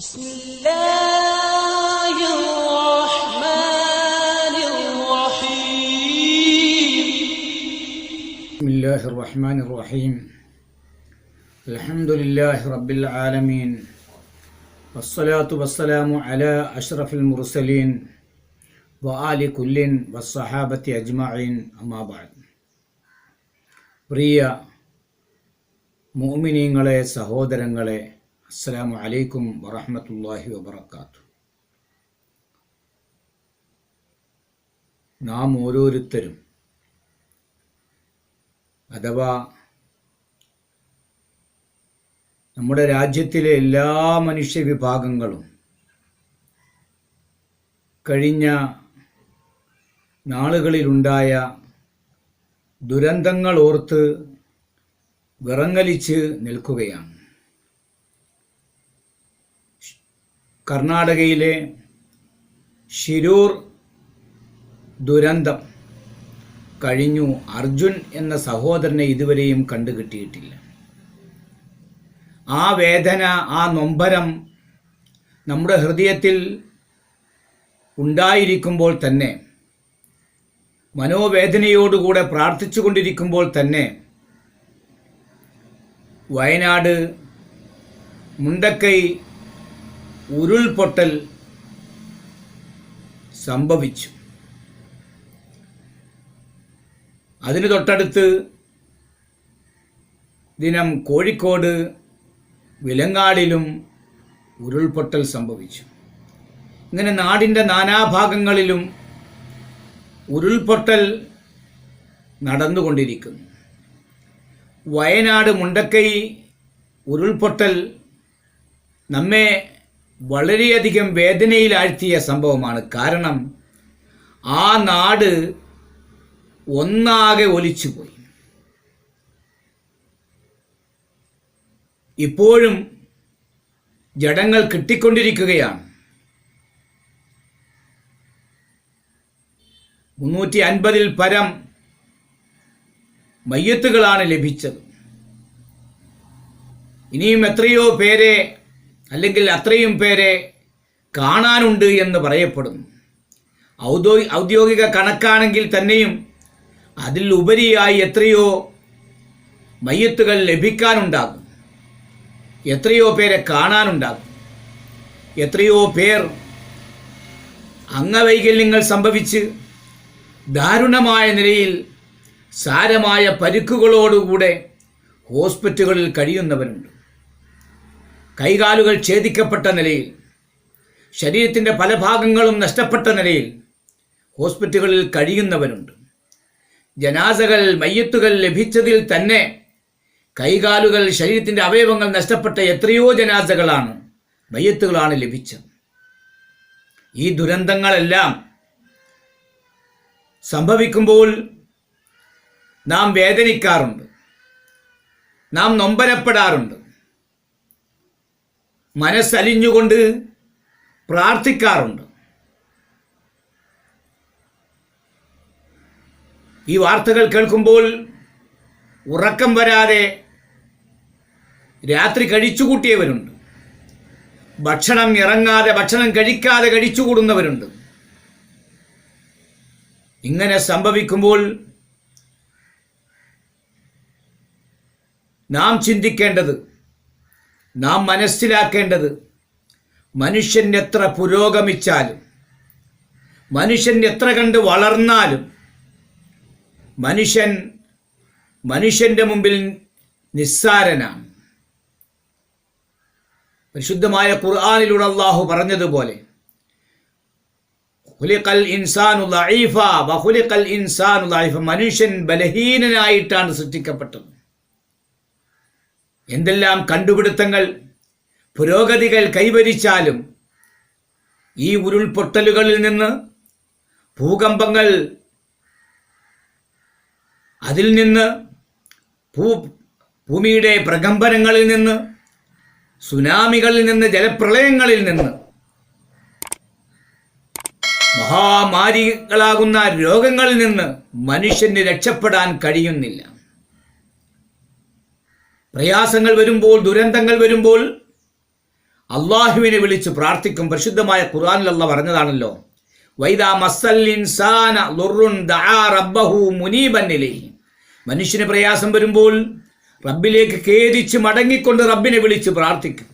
بسم الله الرحمن الرحيم بسم الله الرحمن الرحيم الحمد لله رب العالمين والصلاة والسلام على أشرف المرسلين وآل كل والصحابة أجمعين أما بعد പ്രിയ മോമിനീങ്ങളെ സഹോദരങ്ങളെ അസ്സലാമു അലൈക്കും വറഹ്മത്തുള്ളാഹി വബർക്കാത്തു നാം ഓരോരുത്തരും അഥവാ നമ്മുടെ രാജ്യത്തിലെ എല്ലാ മനുഷ്യ വിഭാഗങ്ങളും കഴിഞ്ഞ നാളുകളിലുണ്ടായ ദുരന്തങ്ങൾ ഓർത്ത് വിറങ്ങലിച്ച് നിൽക്കുകയാണ്. കർണാടകയിലെ ഷിരൂർ ദുരന്തം കഴിഞ്ഞു. അർജുൻ എന്ന സഹോദരനെ ഇതുവരെയും കണ്ടുകിട്ടിയിട്ടില്ല. ആ വേദന ആ നൊമ്പരം നമ്മുടെ ഹൃദയത്തിൽ ഉണ്ടായിരിക്കുമ്പോൾ തന്നെ മനോവേദനയോടുകൂടെ പ്രാർത്ഥിച്ചു കൊണ്ടിരിക്കുമ്പോൾ തന്നെ വയനാട് മുണ്ടക്കൈ ഉരുൾപൊട്ടൽ സംഭവിച്ചു. അതിന് തൊട്ടടുത്ത് ദിനം കോഴിക്കോട് വിലങ്ങാടിലും ഉരുൾപൊട്ടൽ സംഭവിച്ചു. ഇങ്ങനെ നാടിന്റെ നാനാഭാഗങ്ങളിലും ഉരുൾപൊട്ടൽ നടന്നുകൊണ്ടിരിക്കുന്നു. വയനാട് മുണ്ടക്കൈ ഉരുൾപൊട്ടൽ നമ്മെ വളരെയധികം വേദനയിലാഴ്ത്തിയ സംഭവമാണ്. കാരണം ആ നാട് ഒന്നാകെ ഒലിച്ചുപോയി. ഇപ്പോഴും ജഡങ്ങൾ കിട്ടിക്കൊണ്ടിരിക്കുകയാണ്. മുന്നൂറ്റി അൻപതിൽ പരം മയ്യത്തുകളാണ് ലഭിച്ചത്. ഇനിയും എത്രയോ പേരെ അല്ലെങ്കിൽ അത്രയും പേരെ കാണാനുണ്ട് എന്ന് പറയപ്പെടുന്നു ഔദ്യോ ഔദ്യോഗിക കണക്കാണെങ്കിൽ തന്നെയും അതിൽ ഉപരിയായി എത്രയോ മയ്യത്തുകൾ ലഭിക്കാനുണ്ടാകും. എത്രയോ പേരെ കാണാനുണ്ടാകും. എത്രയോ പേർ അംഗവൈകല്യങ്ങൾ സംഭവിച്ച് ദാരുണമായ നിലയിൽ സാരമായ പരുക്കുകളോടുകൂടെ ഹോസ്പിറ്റലുകളിൽ കഴിയുന്നവരുണ്ട്. കൈകാലുകൾ ഛേദിക്കപ്പെട്ട നിലയിൽ ശരീരത്തിന്റെ പല ഭാഗങ്ങളും നഷ്ടപ്പെട്ട നിലയിൽ ഹോസ്പിറ്റലുകളിൽ കഴിയുന്നവരുണ്ട് ജനാസകൾ മയ്യത്തുകൾ ലഭിച്ചതിൽ തന്നെ കൈകാലുകൾ ശരീരത്തിന്റെ അവയവങ്ങൾ നഷ്ടപ്പെട്ട എത്രയോ ജനാസകളാണ് മയ്യത്തുകളാണ് ലഭിച്ചത്. ഈ ദുരന്തങ്ങളെല്ലാം സംഭവിക്കുമ്പോൾ നാം വേദനിക്കാറുണ്ട്. നാം നൊമ്പരപ്പെടാറുണ്ട്. മനസ്സലിഞ്ഞുകൊണ്ട് പ്രാർത്ഥിക്കാറുണ്ട്. ഈ വാർത്തകൾ കേൾക്കുമ്പോൾ ഉറക്കം വരാതെ രാത്രി കഴിച്ചുകൂട്ടിയവരുണ്ട് ഭക്ഷണം ഇറങ്ങാതെ ഭക്ഷണം കഴിക്കാതെ കഴിച്ചുകൂടുന്നവരുണ്ട് ഇങ്ങനെ സംഭവിക്കുമ്പോൾ നാം ചിന്തിക്കേണ്ടത് നാം മനസ്സിലാക്കേണ്ടത് മനുഷ്യൻ എത്ര പുരോഗമിച്ചാലും മനുഷ്യൻ എത്ര കണ്ട് വളർന്നാലും മനുഷ്യൻ മനുഷ്യന്റെ മുമ്പിൽ നിസ്സാരനാണ്. പരിശുദ്ധമായ ഖുർആാനിലൂടെ അള്ളാഹു പറഞ്ഞതുപോലെ ഹുലിഖൽ മനുഷ്യൻ ബലഹീനനായിട്ടാണ് സൃഷ്ടിക്കപ്പെട്ടത്. എന്തെല്ലാം കണ്ടുപിടുത്തങ്ങൾ പുരോഗതികൾ കൈവരിച്ചാലും ഈ ഉരുൾപൊട്ടലുകളിൽ നിന്ന് ഭൂകമ്പങ്ങൾ അതിൽ നിന്ന് ഭൂ ഭൂമിയുടെ പ്രകമ്പനങ്ങളിൽ നിന്ന് സുനാമികളിൽ നിന്ന് ജലപ്രളയങ്ങളിൽ നിന്ന് മഹാമാരികളാകുന്ന രോഗങ്ങളിൽ നിന്ന് മനുഷ്യന് രക്ഷപ്പെടാൻ കഴിയുന്നില്ല. പ്രയാസങ്ങൾ വരുമ്പോൾ ദുരന്തങ്ങൾ വരുമ്പോൾ അള്ളാഹുവിനെ വിളിച്ച് പ്രാർത്ഥിക്കും. പരിശുദ്ധമായ അല്ല പറഞ്ഞതാണല്ലോ. വൈദാ മസ്സല്ലിൻസാന റബ്ബഹു മനുഷ്യന് പ്രയാസം വരുമ്പോൾ റബ്ബിലേക്ക് ഖേദിച്ച് മടങ്ങിക്കൊണ്ട് റബ്ബിനെ വിളിച്ച് പ്രാർത്ഥിക്കും.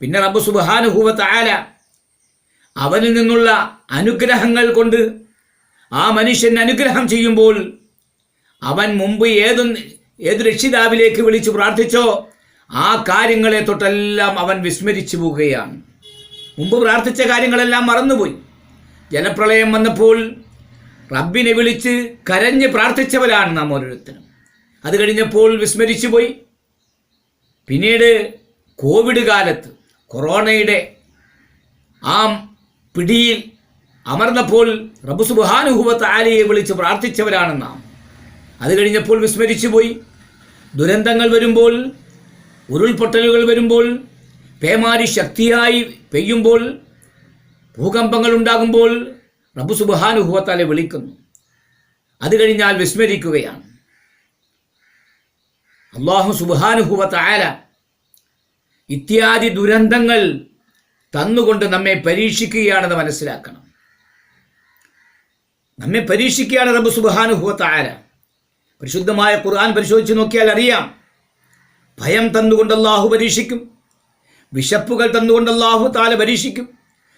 പിന്നെ റബ്ബ് സുബ്ഹാനഹു താല അവനിൽ നിന്നുള്ള അനുഗ്രഹങ്ങൾ കൊണ്ട് ആ മനുഷ്യൻ അനുഗ്രഹം ചെയ്യുമ്പോൾ അവൻ മുമ്പ് ഏതൊന്ന് ഏത് രക്ഷിതാവിലേക്ക് വിളിച്ചു പ്രാർത്ഥിച്ചോ ആ കാര്യങ്ങളെ തൊട്ടെല്ലാം അവൻ വിസ്മരിച്ചു പോവുകയാണ്. മുമ്പ് പ്രാർത്ഥിച്ച കാര്യങ്ങളെല്ലാം മറന്നുപോയി. ജലപ്രളയം വന്നപ്പോൾ റബ്ബിനെ വിളിച്ച് കരഞ്ഞ് പ്രാർത്ഥിച്ചവരാണ് നാം ഓരോരുത്തരും. അത് കഴിഞ്ഞപ്പോൾ വിസ്മരിച്ചു പോയി. പിന്നീട് കോവിഡ് കാലത്ത് കൊറോണയുടെ ആ പിടിയിൽ അമർന്നപ്പോൾ റബ്ബു സുബാനുഹുവത്ത് ആലയെ വിളിച്ച് പ്രാർത്ഥിച്ചവരാണ് നാം. അത് കഴിഞ്ഞപ്പോൾ വിസ്മരിച്ചു പോയി ദുരന്തങ്ങൾ വരുമ്പോൾ ഉരുൾപൊട്ടലുകൾ വരുമ്പോൾ പേമാരി ശക്തിയായി പെയ്യുമ്പോൾ ഭൂകമ്പങ്ങൾ ഉണ്ടാകുമ്പോൾ റബ്ബു സുബാനുഹുവത്താലെ വിളിക്കുന്നു. അത് കഴിഞ്ഞാൽ വിസ്മരിക്കുകയാണ്. അള്ളാഹു സുബാനുഹുവത്ത് ആല ഇത്യാദി ദുരന്തങ്ങൾ തന്നുകൊണ്ട് നമ്മെ പരീക്ഷിക്കുകയാണെന്ന് മനസ്സിലാക്കണം. നമ്മെ പരീക്ഷിക്കുകയാണ് റബ്ബ് സുബാനുഹുവത്ത് ആല പരിശുദ്ധമായ ഖുർആൻ പരിശോധിച്ച് നോക്കിയാൽ അറിയാം. ഭയം തന്നുകൊണ്ട് അള്ളാഹു പരീക്ഷിക്കും. വിശപ്പുകൾ തന്നുകൊണ്ട് അള്ളാഹു താല പരീക്ഷിക്കും.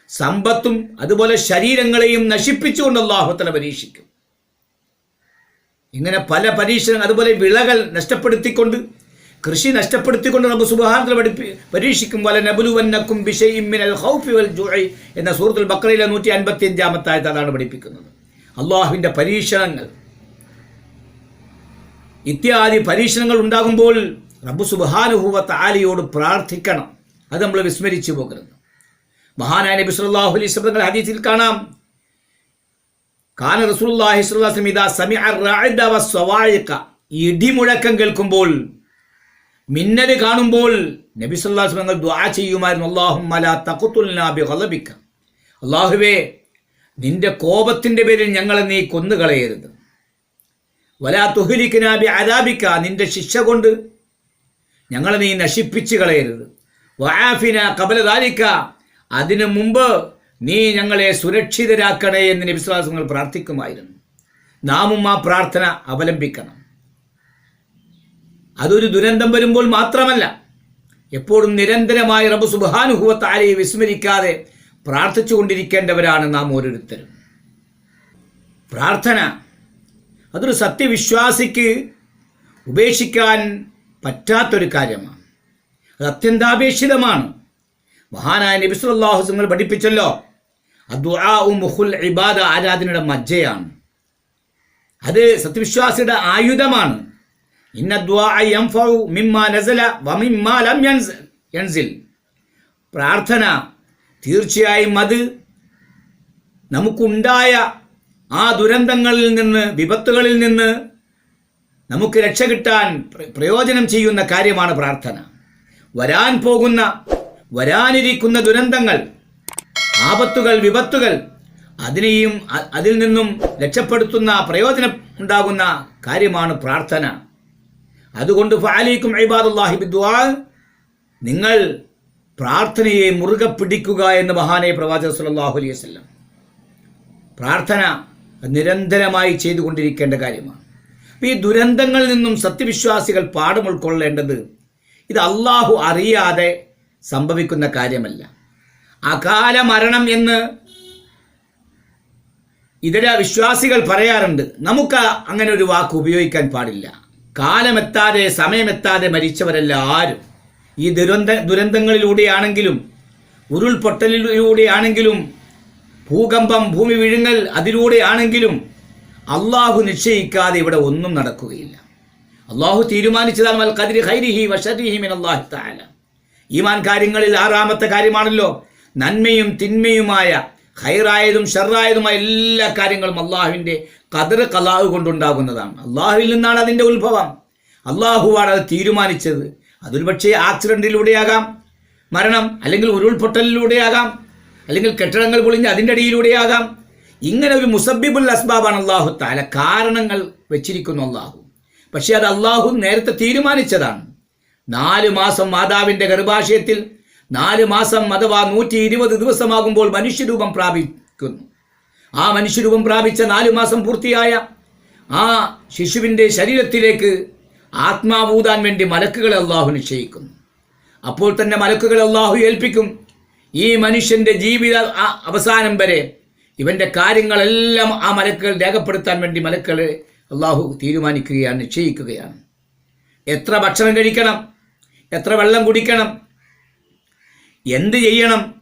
സമ്പത്തും അതുപോലെ ശരീരങ്ങളെയും നശിപ്പിച്ചുകൊണ്ട് അള്ളാഹു തല പരീക്ഷിക്കും. ഇങ്ങനെ പല പരീക്ഷണം അതുപോലെ വിളകൾ നഷ്ടപ്പെടുത്തിക്കൊണ്ട് കൃഷി നഷ്ടപ്പെടുത്തിക്കൊണ്ട് നമുക്ക് സുബഹാനത്തിൽ പഠിപ്പി പരീക്ഷിക്കും. വല നബുലുവന്നക്കും ബിഷയും ഹൗഫി വൽ ജുഇ എന്ന സൂറത്തുൽ ബക്രയിലെ നൂറ്റി അൻപത്തി അഞ്ചാമത്തായത് അതാണ് പഠിപ്പിക്കുന്നത്. അള്ളാഹുവിന്റെ പരീക്ഷണങ്ങൾ ഇത്യാദി പരീക്ഷണങ്ങൾ ഉണ്ടാകുമ്പോൾ റബ്ബു സുബാനുഹൂവത്ത് ആലിയോട് പ്രാർത്ഥിക്കണം. അത് നമ്മൾ വിസ്മരിച്ചു പോകരുത്. മഹാനായ നബി സല്ലല്ലാഹു അലൈഹി വസല്ലം ഹദീസിൽ കാണാം. കാന വസല്ലം ഇദാ സമിഅ റഅദ വസ്സവായിഖ ഇടിമുഴക്കം കേൾക്കുമ്പോൾ മിന്നൽ കാണുമ്പോൾ നബി അലൈഹി വസല്ലം ദുആ ചെയ്യുമായിരുന്നു. അല്ലാഹുമ്മ ലാ തഖ്തുൽനാ ബിഗളബിക അല്ലാഹുവേ നിന്റെ കോപത്തിന്റെ പേരിൽ ഞങ്ങളെ നീ കൊന്നുകളയരുത്. വലാ തുഹലിക്കനാ ബി അദാബിക നിന്റെ ശിക്ഷ കൊണ്ട് ഞങ്ങളെ നീ നശിപ്പിച്ച് കളയരുത്. വയാഫിന കബല ദാലിക അതിനു മുമ്പ് നീ ഞങ്ങളെ സുരക്ഷിതരാക്കണേ എന്ന് വിശ്വാസങ്ങൾ പ്രാർത്ഥിക്കുമായിരുന്നു. നാമും ആ പ്രാർത്ഥന അവലംബിക്കണം. അതൊരു ദുരന്തം വരുമ്പോൾ മാത്രമല്ല എപ്പോഴും നിരന്തരമായി റബ്ബ് സുബാനുഹുവത്ത് വിസ്മരിക്കാതെ വിസ്മരിക്കാതെ പ്രാർത്ഥിച്ചുകൊണ്ടിരിക്കേണ്ടവരാണ് നാം ഓരോരുത്തരും. പ്രാർത്ഥന അതൊരു സത്യവിശ്വാസിക്ക് ഉപേക്ഷിക്കാൻ പറ്റാത്തൊരു കാര്യമാണ്. അത് അത്യന്താപേക്ഷിതമാണ്. മഹാനായ നബിസുല്ലാഹു നിങ്ങൾ പഠിപ്പിച്ചല്ലോ അദ്ദുആഉ മുഹുൽ ഇബാദ ആരാധനയുടെ മജ്ജയാണ്. അത് സത്യവിശ്വാസിയുടെ ആയുധമാണ്. പ്രാർത്ഥന തീർച്ചയായും അത് നമുക്കുണ്ടായ ആ ദുരന്തങ്ങളിൽ നിന്ന് വിപത്തുകളിൽ നിന്ന് നമുക്ക് രക്ഷ കിട്ടാൻ പ്രയോജനം ചെയ്യുന്ന കാര്യമാണ് പ്രാർത്ഥന. വരാൻ പോകുന്ന വരാനിരിക്കുന്ന ദുരന്തങ്ങൾ ആപത്തുകൾ വിപത്തുകൾ അതിനെയും അതിൽ നിന്നും രക്ഷപ്പെടുത്തുന്ന പ്രയോജനം ഉണ്ടാകുന്ന കാര്യമാണ് പ്രാർത്ഥന. അതുകൊണ്ട് ഫാലിക്കും ഇബാദുല്ലാഹി ബിദ്വാ നിങ്ങൾ പ്രാർത്ഥനയെ മുറുകെ പിടിക്കുക എന്ന് മഹാനെ പ്രവാചക സല്ലല്ലാഹു അലൈഹി വസല്ലം. പ്രാർത്ഥന നിരന്തരമായി ചെയ്തുകൊണ്ടിരിക്കേണ്ട കാര്യമാണ്. അപ്പോൾ ഈ ദുരന്തങ്ങളിൽ നിന്നും സത്യവിശ്വാസികൾ പാഠം ഉൾക്കൊള്ളേണ്ടത് ഇത് അള്ളാഹു അറിയാതെ സംഭവിക്കുന്ന കാര്യമല്ല. അകാല മരണം എന്ന് ഇതര വിശ്വാസികൾ പറയാറുണ്ട്. നമുക്ക് അങ്ങനെ ഒരു വാക്ക് ഉപയോഗിക്കാൻ പാടില്ല. കാലമെത്താതെ സമയമെത്താതെ മരിച്ചവരല്ല ആരും. ഈ ദുരന്ത ദുരന്തങ്ങളിലൂടെയാണെങ്കിലും ഉരുൾപൊട്ടലിലൂടെയാണെങ്കിലും ഭൂകമ്പം ഭൂമി വിഴുങ്ങൽ അതിലൂടെയാണെങ്കിലും അള്ളാഹു നിശ്ചയിക്കാതെ ഇവിടെ ഒന്നും നടക്കുകയില്ല. അള്ളാഹു തീരുമാനിച്ചതാണ് വൽ ഖദ്രി ഹൈരിഹി ഈമാൻ കാര്യങ്ങളിൽ ആറാമത്തെ കാര്യമാണല്ലോ. നന്മയും തിന്മയുമായ ഹൈറായതും ഷെറായതുമായ എല്ലാ കാര്യങ്ങളും അള്ളാഹുവിന്റെ കതിർ കലാഹു കൊണ്ടുണ്ടാകുന്നതാണ്. അള്ളാഹുവിൽ നിന്നാണ് അതിന്റെ ഉത്ഭവം. അള്ളാഹുവാണ് അത് തീരുമാനിച്ചത്. അതൊരു പക്ഷേ ആക്സിഡന്റിലൂടെയാകാം മരണം അല്ലെങ്കിൽ ഉരുൾപൊട്ടലിലൂടെയാകാം അല്ലെങ്കിൽ കെട്ടിടങ്ങൾ പൊളിഞ്ഞ് അതിന്റെ അടിയിലൂടെയാകാം ഇങ്ങനെ ഒരു മുസബിബുൽ അസ്ബാബാണ് അള്ളാഹു താല കാരണങ്ങൾ വെച്ചിരിക്കുന്നു അള്ളാഹു പക്ഷേ അത് അള്ളാഹു നേരത്തെ തീരുമാനിച്ചതാണ്. നാല് മാസം മാതാവിന്റെ ഗർഭാശയത്തിൽ നാല് മാസം അഥവാ നൂറ്റി ഇരുപത് ദിവസമാകുമ്പോൾ മനുഷ്യരൂപം പ്രാപിക്കുന്നു. ആ മനുഷ്യരൂപം പ്രാപിച്ച നാല് മാസം പൂർത്തിയായ ആ ശിശുവിന്റെ ശരീരത്തിലേക്ക് ആത്മാവൂതാൻ വേണ്ടി മലക്കുകളെ അള്ളാഹു നിശ്ചയിക്കുന്നു. അപ്പോൾ തന്നെ മലക്കുകൾ അള്ളാഹു ഏൽപ്പിക്കും. ഈ മനുഷ്യന്റെ ജീവിത അവസാനം വരെ ഇവന്റെ കാര്യങ്ങളെല്ലാം ആ മലക്കുകൾ രേഖപ്പെടുത്താൻ വേണ്ടി മലക്കൾ അള്ളാഹു തീരുമാനിക്കുകയാണ് നിശ്ചയിക്കുകയാണ്. എത്ര ഭക്ഷണം കഴിക്കണം? എത്ര വെള്ളം കുടിക്കണം? എന്ത് ചെയ്യണം?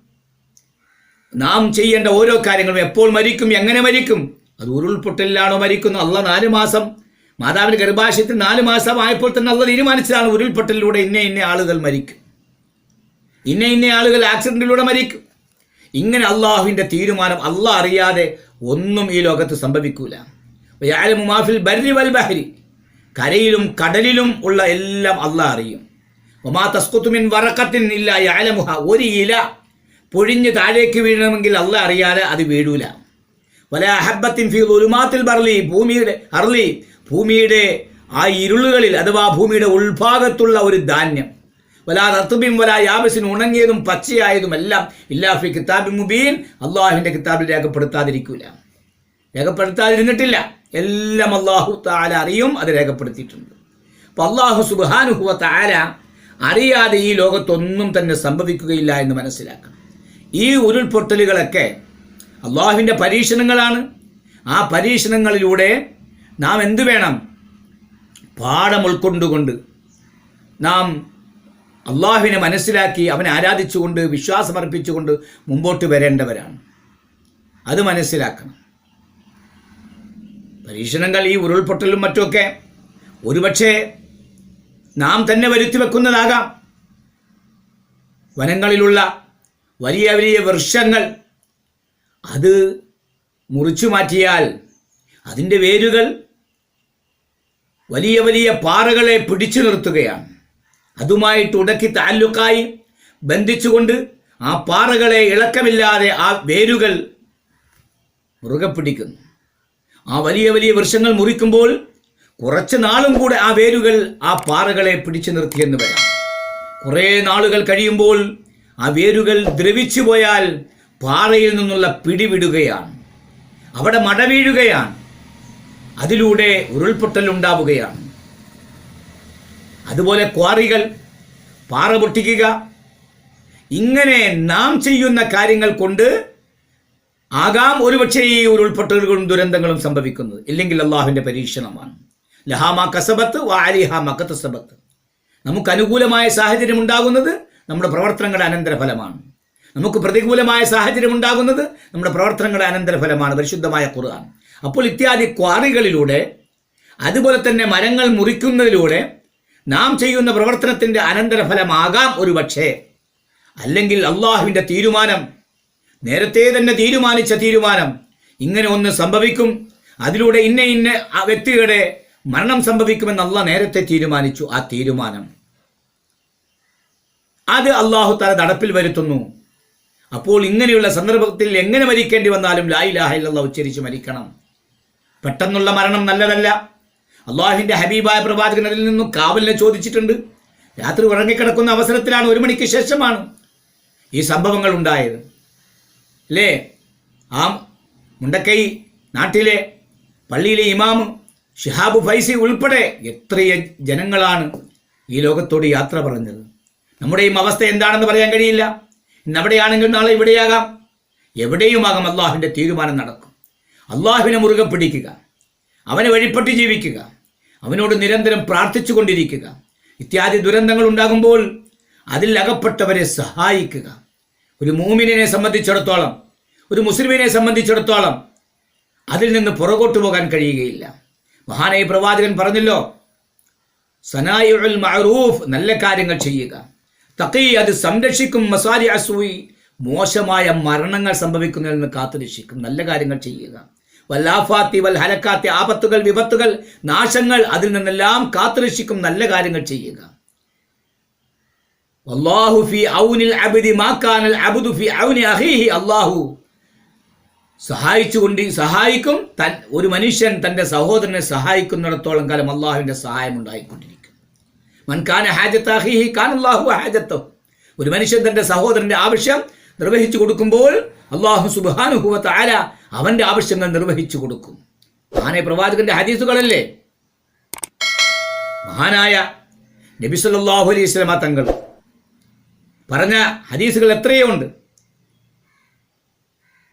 നാം ചെയ്യേണ്ട ഓരോ കാര്യങ്ങളും എപ്പോൾ മരിക്കും എങ്ങനെ മരിക്കും? അത് ഉരുൾപൊട്ടലിലാണോ മരിക്കുന്നത് അള്ള നാല് മാസം. മാതാവിന്റെ ഗർഭാശയത്തിൽ നാല് മാസം ആയപ്പോൾ തന്നെ അള്ള തീരുമാനിച്ചതാണ് ഉരുൾപൊട്ടലിലൂടെ ഇന്ന ഇന്ന ആളുകൾ മരിക്കും. ഇന്ന ഇന്ന ആളുകൾ ആക്സിഡന്റിലൂടെ മരിക്കും. ഇങ്ങനെ അള്ളാഹുവിന്റെ തീരുമാനം അള്ളാഹ് അറിയാതെ ഒന്നും ഈ ലോകത്ത് സംഭവിക്കൂല. മാഫിൽ ബർരി വൽ ബഹരി. കരയിലും കടലിലും ഉള്ള എല്ലാം അള്ളാഹ് അറിയും. ഒമാ തസ്കുത്തുമിൻ വറക്കത്തിൻ ഇല്ല യാലമുഹ. ഒരു ഇല പൊഴിഞ്ഞ് താഴേക്ക് വീഴണമെങ്കിൽ അള്ള അറിയാതെ അത് വീഴൂല. വല അഹബത്തിൻ ഫി ഉലുമാത്തിൽ ബർലി. ഭൂമിയുടെ അർലി ഭൂമിയുടെ ആ ഇരുളുകളിൽ അഥവാ ഭൂമിയുടെ ഉൾഭാഗത്തുള്ള ഒരു ധാന്യം. വലാ റത്തുബിൻ വലാ യാബസിൻ ഉണങ്ങിയതും പച്ചയായതുമെല്ലാം ഇല്ലാ ഇല്ലാഫി കിതാബി മുബീൻ. അള്ളാഹുവിന്റെ കിതാബിൽ രേഖപ്പെടുത്താതിരിക്കൂല. രേഖപ്പെടുത്താതിരുന്നിട്ടില്ല. എല്ലാം അള്ളാഹു താല അറിയും അത് രേഖപ്പെടുത്തിയിട്ടുണ്ട്. അപ്പോൾ അള്ളാഹു സുബാനുഹുവ താല അറിയാതെ ഈ ലോകത്തൊന്നും തന്നെ സംഭവിക്കുകയില്ല എന്ന് മനസ്സിലാക്കണം. ഈ ഉരുൾപൊട്ടലുകളൊക്കെ അള്ളാഹുവിന്റെ പരീക്ഷണങ്ങളാണ്. ആ പരീക്ഷണങ്ങളിലൂടെ നാം എന്തു വേണം? പാഠം ഉൾക്കൊണ്ടുകൊണ്ട് നാം അള്ളാഹുവിനെ മനസ്സിലാക്കി അവനെ ആരാധിച്ചുകൊണ്ട് വിശ്വാസമർപ്പിച്ചുകൊണ്ട് മുമ്പോട്ട് വരേണ്ടവരാണ്. അത് മനസ്സിലാക്കണം. പരീക്ഷണങ്ങൾ ഈ ഉരുൾപൊട്ടലും മറ്റുമൊക്കെ ഒരുപക്ഷെ നാം തന്നെ വരുത്തി വെക്കുന്നതാകാം. വനങ്ങളിലുള്ള വലിയ വലിയ വൃക്ഷങ്ങൾ അത് മുറിച്ചു മാറ്റിയാൽ അതിന്റെ വേരുകൾ വലിയ വലിയ പാറകളെ പിടിച്ചു നിർത്തുകയാണ്. അതുമായിട്ട് ഉടക്കി താല്ലുക്കായി ബന്ധിച്ചുകൊണ്ട് ആ പാറകളെ ഇളക്കമില്ലാതെ ആ വേരുകൾ മുറുകെ പിടിക്കുന്നു. ആ വലിയ വലിയ വൃക്ഷങ്ങൾ മുറിക്കുമ്പോൾ കുറച്ച് നാളും കൂടെ ആ വേരുകൾ ആ പാറകളെ പിടിച്ചു നിർത്തിയെന്ന് വരാം. കുറേ നാളുകൾ കഴിയുമ്പോൾ ആ വേരുകൾ ദ്രവിച്ചു പോയാൽ പാറയിൽ നിന്നുള്ള പിടിവിടുകയാണ്. അവിടെ മട വീഴുകയാണ് അതിലൂടെ ഉരുൾപൊട്ടൽ ഉണ്ടാവുകയാണ് അതുപോലെ ക്വാറികൾ പാറ പൊട്ടിക്കുക. ഇങ്ങനെ നാം ചെയ്യുന്ന കാര്യങ്ങൾ കൊണ്ട് ആകാം ഒരുപക്ഷെ ഈ ഉരുൾപൊട്ടലുകളും ദുരന്തങ്ങളും സംഭവിക്കുന്നത്. ഇല്ലെങ്കിൽ അള്ളാഹുവിന്റെ പരീക്ഷണമാണ്. ലഹാമാ കസബത്ത് വാലിഹ കത്തസബത്ത് നമുക്ക് അനുകൂലമായ സാഹചര്യം ഉണ്ടാകുന്നത് നമ്മുടെ പ്രവർത്തനങ്ങളുടെ അനന്തരഫലമാണ്. നമുക്ക് പ്രതികൂലമായ സാഹചര്യം ഉണ്ടാകുന്നത് നമ്മുടെ പ്രവർത്തനങ്ങളുടെ അനന്തരഫലമാണ്. പരിശുദ്ധമായ ഖുർആൻ. അപ്പോൾ ഇത്യാദി ക്വാറികളിലൂടെ അതുപോലെ തന്നെ മരങ്ങൾ മുറിക്കുന്നതിലൂടെ നാം ചെയ്യുന്ന പ്രവർത്തനത്തിന്റെ അനന്തരഫലമാകാം ഒരു പക്ഷേ. അല്ലെങ്കിൽ അള്ളാഹുവിന്റെ തീരുമാനം നേരത്തെ തന്നെ തീരുമാനിച്ച തീരുമാനം ഇങ്ങനെ ഒന്ന് സംഭവിക്കും. അതിലൂടെ ഇന്ന ഇന്ന ആ വ്യക്തിയുടെ മരണം സംഭവിക്കുമെന്ന് അള്ളാഹ് നേരത്തെ തീരുമാനിച്ചു. ആ തീരുമാനം അത് അള്ളാഹു തല നടപ്പിൽ വരുത്തുന്നു. അപ്പോൾ ഇങ്ങനെയുള്ള സന്ദർഭത്തിൽ എങ്ങനെ മരിക്കേണ്ടി വന്നാലും ലാ ഇലാഹ ഇല്ലല്ലാഹ് ഉച്ചരിച്ച് മരിക്കണം. പെട്ടെന്നുള്ള മരണം നല്ലതല്ല. അള്ളാഹുവിന്റെ ഹബീബായ പ്രവാചകൻ അതിൽ നിന്നും കാവലിനെ ചോദിച്ചിട്ടുണ്ട്. രാത്രി ഉറങ്ങിക്കിടക്കുന്ന അവസരത്തിലാണ് ഒരു മണിക്ക് ശേഷമാണ് ഈ സംഭവങ്ങൾ ഉണ്ടായത്. അല്ലേ ആ മുണ്ടക്കൈ നാട്ടിലെ പള്ളിയിലെ ഇമാമ് ഷിഹാബ് ഫൈസി ഉൾപ്പെടെ എത്രയ ജനങ്ങളാണ് ഈ ലോകത്തോട് യാത്ര പറഞ്ഞത്. നമ്മുടെയും അവസ്ഥ എന്താണെന്ന് പറയാൻ കഴിയില്ല. ഇന്ന് അവിടെയാണെങ്കിൽ നാളെ ഇവിടെയാകാം. എവിടെയുമാകാം അള്ളാഹുവിന്റെ തീരുമാനം നടക്കും. അള്ളാഹുവിനെ മുറുകെ പിടിക്കുക. അവനെ വഴിപ്പെട്ട് ജീവിക്കുക. അവനോട് നിരന്തരം പ്രാർത്ഥിച്ചു കൊണ്ടിരിക്കുക ഇത്യാദി ദുരന്തങ്ങൾ ഉണ്ടാകുമ്പോൾ അതിൽ അകപ്പെട്ടവരെ സഹായിക്കുക. ഒരു മൂമിനെ സംബന്ധിച്ചിടത്തോളം ഒരു മുസ്ലിമിനെ സംബന്ധിച്ചിടത്തോളം അതിൽ നിന്ന് പുറകോട്ട് പോകാൻ കഴിയുകയില്ല. മഹാനായി പ്രവാചകൻ പറഞ്ഞല്ലോ സനായുൽ മഅറൂഫ് നല്ല കാര്യങ്ങൾ ചെയ്യുക. തക്കി അത് സംരക്ഷിക്കും മസാരി അസൂയി മോശമായ മരണങ്ങൾ സംഭവിക്കുന്നതിൽ നിന്ന് കാത്തുരക്ഷിക്കും. നല്ല കാര്യങ്ങൾ ചെയ്യുക. വല്ലാഫാത്തി വൽ ഹലക്കാത്തി ആപത്തുകൾ വിപത്തുകൾ നാശങ്ങൾ അതിൽ നിന്നെല്ലാം കാത്തുരക്ഷിക്കും നല്ല കാര്യങ്ങൾ ചെയ്യുക. വല്ലാഹു ഫി ഔനിൽ അബ്ദി മാക്കാനൽ അബുദു ഫി ഔനി അഖീഹി അല്ലാഹു സഹായിച്ചുകൊണ്ട് സഹായിക്കും തൻ ഒരു മനുഷ്യൻ തന്റെ സഹോദരനെ സഹായിക്കുന്നിടത്തോളം കാലം അള്ളാഹുവിന്റെ സഹായം ഉണ്ടായിക്കൊണ്ടിരിക്കും. മൻകാന ഹാജത്ത് അഹീഹി കാൻ അള്ളാഹു ഹാജത്തോ ഒരു മനുഷ്യൻ തന്റെ സഹോദരന്റെ ആവശ്യം നിർവഹിച്ചു കൊടുക്കുമ്പോൾ അള്ളാഹു സുബാനുഹുവത്ത് ആല അവന്റെ ആവശ്യങ്ങൾ നിർവഹിച്ചു കൊടുക്കും. ആനെ പ്രവാചകന്റെ ഹദീസുകളല്ലേ? മഹാനായ നബി സല്ലല്ലാഹു അലൈഹി സ്വലമ തങ്ങൾ പറഞ്ഞ ഹദീസുകൾ എത്രയോ ഉണ്ട്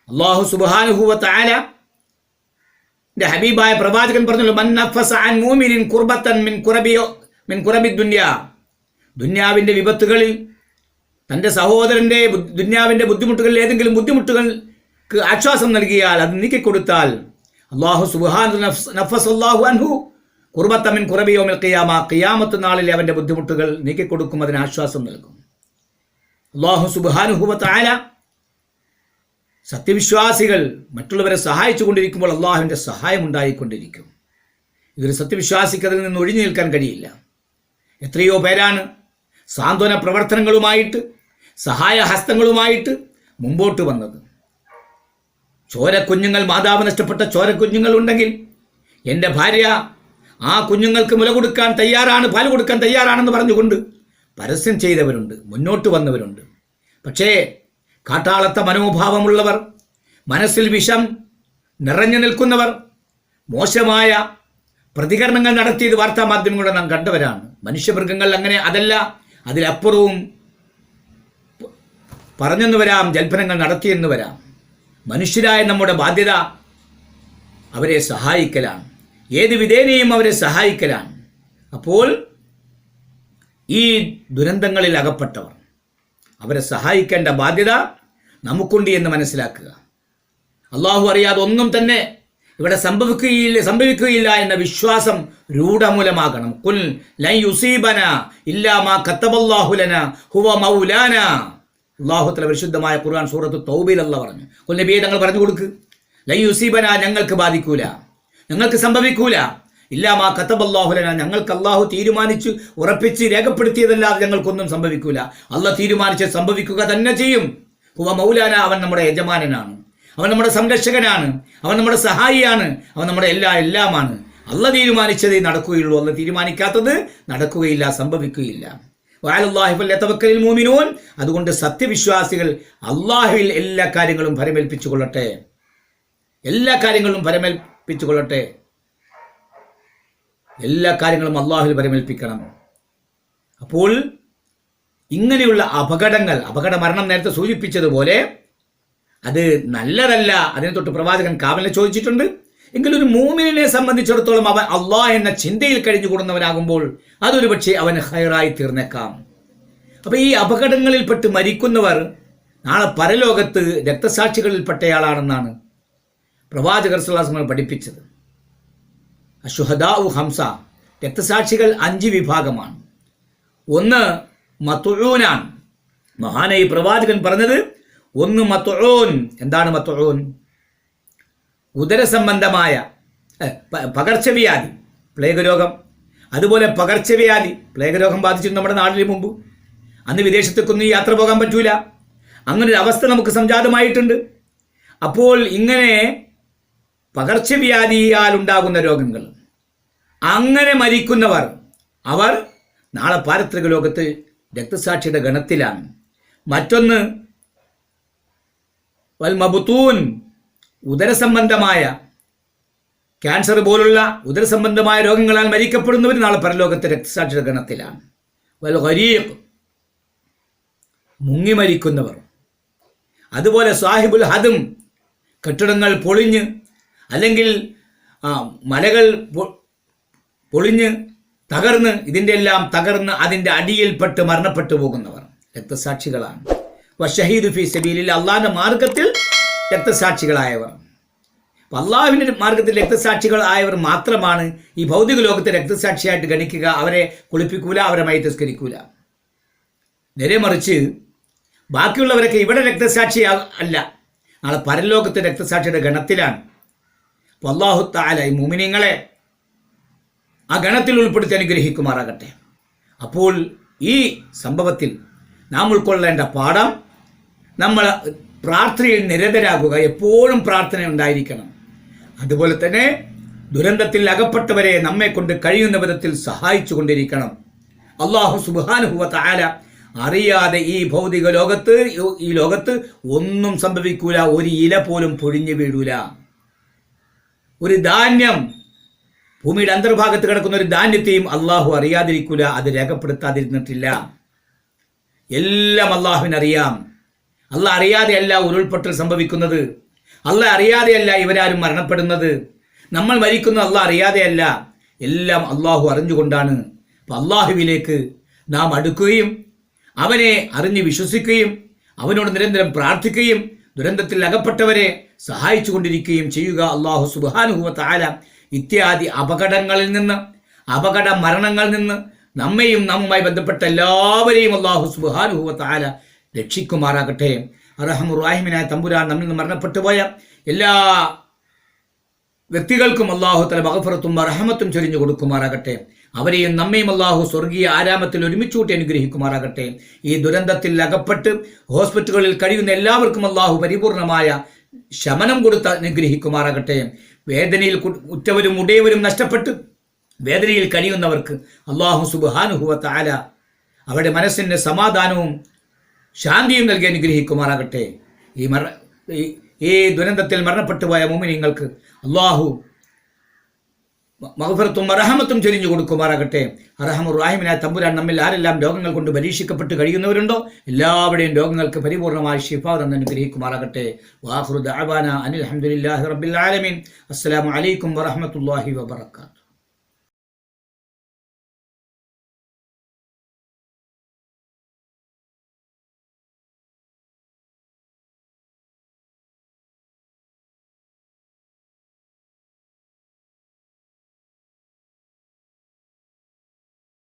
അള്ളാഹു സുബാനുഭൂവത്ത് ആല എന്റെ ഹബീബായ പ്രവാചകൻ പറഞ്ഞല്ലോ മൻ മിൻ മിൻ ദുന്യാവിന്റെ വിപത്തുകളിൽ തന്റെ സഹോദരന്റെ ദുന്യാവിന്റെ ബുദ്ധിമുട്ടുകളിൽ ഏതെങ്കിലും ബുദ്ധിമുട്ടുകൾക്ക് ആശ്വാസം നൽകിയാൽ അത് നീക്കിക്കൊടുത്താൽ അള്ളാഹു സുബാൻ നഫസ് അള്ളാഹു അൻഹു. കുർബത്തമിൻ കുറബിയോമിൽ ഖിയാമ കിയാമത്ത് നാളിൽ അവന്റെ ബുദ്ധിമുട്ടുകൾ നീക്കിക്കൊടുക്കും അതിന് ആശ്വാസം നൽകും. അള്ളാഹു സുബാനുഹുവത്ത് ആല സത്യവിശ്വാസികൾ മറ്റുള്ളവരെ സഹായിച്ചു കൊണ്ടിരിക്കുമ്പോൾ അള്ളാഹുവിന്റെ സഹായം ഉണ്ടായിക്കൊണ്ടിരിക്കും. ഇതൊരു സത്യവിശ്വാസിക്ക് അതിൽ നിന്ന് ഒഴിഞ്ഞു നിൽക്കാൻ കഴിയില്ല. എത്രയോ പേരാണ് സാന്ത്വന പ്രവർത്തനങ്ങളുമായിട്ട് സഹായ ഹസ്തങ്ങളുമായിട്ട് മുമ്പോട്ട് വന്നത്. ചോരക്കുഞ്ഞുങ്ങൾ മാതാവ് നഷ്ടപ്പെട്ട ചോരക്കുഞ്ഞുങ്ങൾ ഉണ്ടെങ്കിൽ എന്റെ ഭാര്യ ആ കുഞ്ഞുങ്ങൾക്ക് മുല കൊടുക്കാൻ തയ്യാറാണ് പാൽ കൊടുക്കാൻ തയ്യാറാണെന്ന് പറഞ്ഞുകൊണ്ട് പരസ്യം ചെയ്തവരുണ്ട് മുന്നോട്ട് വന്നവരുണ്ട്. പക്ഷേ കാട്ടാളത്ത മനോഭാവമുള്ളവർ മനസ്സിൽ വിഷം നിറഞ്ഞു നിൽക്കുന്നവർ മോശമായ പ്രതികരണങ്ങൾ നടത്തിയത് വാർത്താ മാധ്യമങ്ങളുടെ നാം കണ്ടവരാണ്. മനുഷ്യമൃഗങ്ങൾ അങ്ങനെ അതല്ല അതിലപ്പുറവും പറഞ്ഞെന്ന് വരാം ജൽപ്പനങ്ങൾ നടത്തിയെന്ന് വരാം. മനുഷ്യരായ നമ്മുടെ ബാധ്യത അവരെ സഹായിക്കലാണ്. ഏത് വിധേനയും അവരെ സഹായിക്കലാണ്. അപ്പോൾ ഈ ദുരന്തങ്ങളിൽ അകപ്പെട്ടവർ അവരെ സഹായിക്കേണ്ട ബാധ്യത നമുക്കുണ്ട് എന്ന് മനസ്സിലാക്കുക. അള്ളാഹു അറിയാതെ ഒന്നും തന്നെ ഇവിടെ സംഭവിക്കുകയില്ല സംഭവിക്കുകയില്ല എന്ന വിശ്വാസം രൂഢമൂലമാകണം. കുൽ ലൈ യുസീബന ഇല്ലാ മാ കത്തബല്ലാഹു ലന ഹുവ മൗലാന. അള്ളാഹുത്തല പരിശുദ്ധമായ ഖുർആൻ സൂറത്ത് തൗബയിൽ അല്ല പറഞ്ഞു. കൊല്ലബിയെ തങ്ങൾ പറഞ്ഞു കൊടുക്ക്. ലൈ ഞങ്ങൾക്ക് ബാധിക്കൂല. ഞങ്ങൾക്ക് സംഭവിക്കൂല. ഇല്ലാമാ മാ കത്തബല്ലാഹു ലന ഞങ്ങൾക്ക് അള്ളാഹു തീരുമാനിച്ച് ഉറപ്പിച്ച് രേഖപ്പെടുത്തിയതല്ലാതെ ഞങ്ങൾക്കൊന്നും സംഭവിക്കൂല. അല്ല തീരുമാനിച്ച് സംഭവിക്കുക തന്നെ ചെയ്യും. ഹുവ മൗലാന അവൻ നമ്മുടെ യജമാനനാണ്. അവൻ നമ്മുടെ സംരക്ഷകനാണ്. അവൻ നമ്മുടെ സഹായിയാണ്. അവൻ നമ്മുടെ എല്ലാ എല്ലാമാണ്. അല്ല തീരുമാനിച്ചതേ നടക്കുകയുള്ളൂ. അല്ല തീരുമാനിക്കാത്തത് നടക്കുകയില്ല സംഭവിക്കുകയില്ല. മൂമിനൂൻ അതുകൊണ്ട് സത്യവിശ്വാസികൾ അള്ളാഹുവിൽ എല്ലാ കാര്യങ്ങളും ഫലമേൽപ്പിച്ചു കൊള്ളട്ടെ എല്ലാ കാര്യങ്ങളും ഫലമേൽപ്പിച്ചു കൊള്ളട്ടെ എല്ലാ കാര്യങ്ങളും അള്ളാഹുവിൽ ഫലമേൽപ്പിക്കണം അപ്പോൾ ഇങ്ങനെയുള്ള അപകടങ്ങൾ അപകട മരണം നേരത്തെ സൂചിപ്പിച്ചതുപോലെ അത് നല്ലതല്ല. അതിനെ തൊട്ട് പ്രവാചകൻ കാവലിനെ ചോദിച്ചിട്ടുണ്ട്. എങ്കിലും ഒരു മൂമിനെ സംബന്ധിച്ചിടത്തോളം അവൻ അള്ളാ എന്ന ചിന്തയിൽ കഴിഞ്ഞു കൂടുന്നവനാകുമ്പോൾ അതൊരു പക്ഷേ അവൻ ഹൈറായി തീർന്നേക്കാം. അപ്പൊ ഈ അപകടങ്ങളിൽപ്പെട്ട് മരിക്കുന്നവർ നാളെ പരലോകത്ത് രക്തസാക്ഷികളിൽപ്പെട്ടയാളാണെന്നാണ് പ്രവാചകർ സുല്ലാസങ്ങൾ പഠിപ്പിച്ചത്. അഷുഹദാഉ ഹംസ രക്തസാക്ഷികൾ അഞ്ച് വിഭാഗമാണ്. ഒന്ന് മത്തുഴൂനാണ് മഹാനായി പ്രവാചകൻ പറഞ്ഞത് ഒന്ന് മത്തുഴോൻ എന്താണ് മത്തുഴൂൻ ഉദരസംബന്ധമായ പകർച്ചവ്യാധി പ്ലേഗ് രോഗം അതുപോലെ പകർച്ചവ്യാധി പ്ലേഗ് രോഗം ബാധിച്ചിരുന്നു നമ്മുടെ നാടിന് മുമ്പ്. അന്ന് വിദേശത്തേക്കൊന്നും യാത്ര പോകാൻ പറ്റൂല. അങ്ങനൊരു അവസ്ഥ നമുക്ക് സംജാതമായിട്ടുണ്ട്. അപ്പോൾ ഇങ്ങനെ പകർച്ചവ്യാധിയാൽ ഉണ്ടാകുന്ന രോഗങ്ങൾ അങ്ങനെ മരിക്കുന്നവർ അവർ നാളെ പാരത്രിക ലോകത്ത് രക്തസാക്ഷിയുടെ ഗണത്തിലാണ്. മറ്റൊന്ന് വൽമബുത്തൂൻ ഉദരസംബന്ധമായ ക്യാൻസർ പോലുള്ള ഉദരസംബന്ധമായ രോഗങ്ങളാൽ മരിക്കപ്പെടുന്നവർ നാളെ പരലോകത്തെ രക്തസാക്ഷിയുടെ ഗണത്തിലാണ് ഖരീഖ് മുങ്ങി മരിക്കുന്നവർ. അതുപോലെ സാഹിബുൽ ഹദും കെട്ടിടങ്ങൾ പൊളിഞ്ഞ് അല്ലെങ്കിൽ മലകൾ പൊളിഞ്ഞ് തകർന്ന് ഇതിന്റെ എല്ലാം തകർന്ന് അതിന്റെ അടിയിൽപ്പെട്ട് മരണപ്പെട്ടു പോകുന്നവർ രക്തസാക്ഷികളാണ്. വഷഹീദ് ഫി സബീലിൽ അള്ളാഹിന്റെ മാർഗത്തിൽ രക്തസാക്ഷികളായവർ. അള്ളാഹുവിന്റെ മാർഗത്തിൽ രക്തസാക്ഷികൾ ആയവർ മാത്രമാണ് ഈ ഭൗതിക ലോകത്തെ രക്തസാക്ഷിയായിട്ട് ഗണിക്കുക അവരെ കുളിപ്പിക്കൂല അവരെ മൈ തസ്കരിക്കൂല നേരെ മറിച്ച് ബാക്കിയുള്ളവരൊക്കെ ഇവിടെ രക്തസാക്ഷി അല്ല. നാളെ പരലോകത്തെ രക്തസാക്ഷിയുടെ ഗണത്തിലാണ്. അള്ളാഹു താല ഈ മുമിനിങ്ങളെ ആ ഗണത്തിൽ ഉൾപ്പെടുത്തി അനുഗ്രഹിക്കുമാറാകട്ടെ. അപ്പോൾ ഈ സംഭവത്തിൽ നാം ഉൾക്കൊള്ളേണ്ട പാഠം നമ്മൾ പ്രാർത്ഥനയിൽ നിരതരാകുക എപ്പോഴും പ്രാർത്ഥന ഉണ്ടായിരിക്കണം. അതുപോലെ തന്നെ ദുരന്തത്തിൽ അകപ്പെട്ടവരെ നമ്മെ കൊണ്ട് കഴിയുന്ന വിധത്തിൽ സഹായിച്ചു കൊണ്ടിരിക്കണം. അള്ളാഹു സുബാനുഹുവ താല അറിയാതെ ഈ ഭൗതിക ലോകത്ത് ഈ ലോകത്ത് ഒന്നും സംഭവിക്കൂല ഒരു ഇല പോലും പൊഴിഞ്ഞു വീഴൂല. ഒരു ധാന്യം ഭൂമിയുടെ അന്തർഭാഗത്ത് കിടക്കുന്ന ഒരു ധാന്യത്തെയും അള്ളാഹു അറിയാതിരിക്കൂല അത് രേഖപ്പെടുത്താതിരുന്നിട്ടില്ല. എല്ലാം അള്ളാഹുവിനറിയാം അള്ളാഹ് അറിയാതെയല്ല ഉരുൾപൊട്ടൽ സംഭവിക്കുന്നത്. അല്ല അറിയാതെയല്ല ഇവരാരും മരണപ്പെടുന്നത്. നമ്മൾ മരിക്കുന്ന അല്ല അറിയാതെയല്ല എല്ലാം അള്ളാഹു അറിഞ്ഞുകൊണ്ടാണ്. അപ്പം അള്ളാഹുവിലേക്ക് നാം അടുക്കുകയും അവനെ അറിഞ്ഞ് വിശ്വസിക്കുകയും അവനോട് നിരന്തരം പ്രാർത്ഥിക്കുകയും ദുരന്തത്തിൽ അകപ്പെട്ടവരെ സഹായിച്ചു കൊണ്ടിരിക്കുകയും ചെയ്യുക അള്ളാഹു സുബാനുഹുവ താല ഇത്യാദി അപകടങ്ങളിൽ നിന്ന് അപകട മരണങ്ങളിൽ നിന്ന് നമ്മയും നമ്മുമായി ബന്ധപ്പെട്ട എല്ലാവരെയും അള്ളാഹു സുബാനുഹുവ താല രക്ഷിക്കുമാറാകട്ടെ. അറഹമുറാഹിമിനായ തമ്പുരാൻ നമ്മിൽ നിന്ന് മരണപ്പെട്ടു പോയ എല്ലാ വ്യക്തികൾക്കും അള്ളാഹു തല മഹഫറത്തും റഹമത്തും ചൊരിഞ്ഞു കൊടുക്കുമാറാകട്ടെ. അവരെയും നമ്മയും അള്ളാഹു സ്വർഗീയ ആരാമത്തിൽ ഒരുമിച്ചുകൂട്ടി അനുഗ്രഹിക്കുമാറാകട്ടെ. ഈ ദുരന്തത്തിൽ അകപ്പെട്ട് ഹോസ്പിറ്റലുകളിൽ കഴിയുന്ന എല്ലാവർക്കും അള്ളാഹു പരിപൂർണമായ ശമനം കൊടുത്ത് അനുഗ്രഹിക്കുമാറാകട്ടെ. വേദനയിൽ ഉറ്റവരും ഉടയവരും നഷ്ടപ്പെട്ട് വേദനയിൽ കഴിയുന്നവർക്ക് അള്ളാഹു സുബാനുഹുവ താല അവരുടെ മനസ്സിന് സമാധാനവും ശാന്തിയും നൽകി അനുഗ്രഹിക്കുമാറാകട്ടെ. ഈ മര ഈ- ദുരന്തത്തിൽ മരണപ്പെട്ടു പോയ മോമിനിങ്ങൾക്ക് അള്ളാഹു മഹഫറത്തും അറഹമത്തും ചൊരിഞ്ഞു കൊടുക്കുമാറാകട്ടെ. അറഹമുർ റാഹിമിനായ തമ്പുരാൻ നമ്മിൽ ആരെല്ലാം രോഗങ്ങൾ കൊണ്ട് പരീക്ഷിക്കപ്പെട്ട് കഴിയുന്നവരുണ്ടോ? എല്ലാവരുടെയും രോഗങ്ങൾക്ക് പരിപൂർണമായി ഷിഫാ എന്ന് അനുഗ്രഹിക്കുമാറാകട്ടെ. വാഹുദ് അബാന അനിൽ അഹമ്മദില്ലാഹി റബ്ബിൽ ആലമീൻ. അസ്സലാമു അലൈക്കും വറഹ്മത്തുള്ളാഹി വബറകാതുഹു.